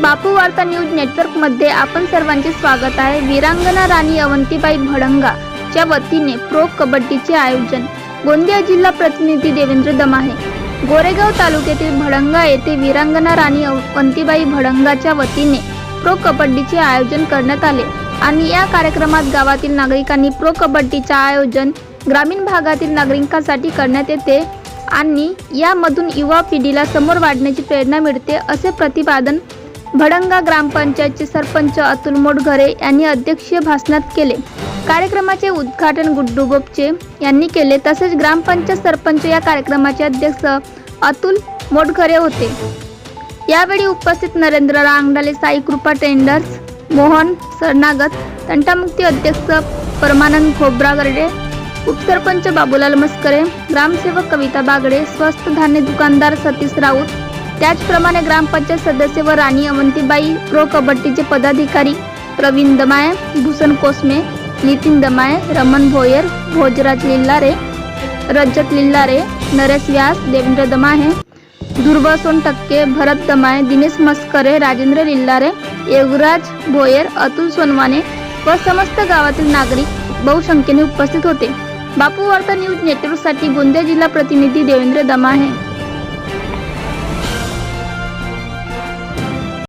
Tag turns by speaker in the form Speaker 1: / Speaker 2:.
Speaker 1: बापू वार्ता न्यूज नेटवर्कमध्ये आपण सर्वांचे स्वागत आहे. वीरांगना राणी अवंतीबाई भडंगा च्या वतीने प्रो कबड्डीचे आयोजन. गोंदिया जिल्हा प्रतिनिधी देवेंद्र दमाहे. गोरेगाव तालुक्यातील भडंगा येथे वीरांगना राणी अवंतीबाई भडंगाच्या वतीने प्रो कबड्डीचे आयोजन करण्यात आले आणि या कार्यक्रमात गावातील नागरिकांनी प्रो कबड्डीचे आयोजन ग्रामीण भागातील नागरिकांसाठी करण्यात येते आणि यामधून युवा पिढीला समोर वाढण्याची प्रेरणा मिळते असे प्रतिपादन भडंगा ग्रामपंचायतचे सरपंच अतुल मोडघरे यांनी अध्यक्षीय भाषणात केले. कार्यक्रमाचे उद्घाटन गुड्डू बोपचे यांनी केले. तसेच ग्रामपंचायत सरपंच या कार्यक्रमाचे अध्यक्ष अतुल मोडघरे होते. यावेळी उपस्थित नरेंद्र रांगडाले साई कृपा टेंडर्स मोहन सरनागत तंटामुक्ती अध्यक्ष परमानंद खोब्रागर्डे उपसरपंच बाबूलाल मस्करे ग्रामसेवक कविता बागडे स्वस्त धान्य दुकानदार सतीश राऊत त्याचप्रमाणे ग्रामपंचायत सदस्य व राणी अवंतीबाई प्रो कबड्डीचे पदाधिकारी प्रवीण दमाय भूषण कोसमे नितीन दमाय रमण भोयर भोजराज लिल्लारे रजत लिल्लारे नरेश व्यास देवेंद्र दमाहे ध्रुव सोनटक्के भरत दमाय दिनेश मस्करे राजेंद्र लिल्लारे योगराज भोयर अतुल सोनवाने व समस्त गावातील नागरिक बहुसंख्येने उपस्थित होते. बापू वार्ता न्यूज नेटवर्कसाठी गोंदिया जिल्हा प्रतिनिधी देवेंद्र दमाहे.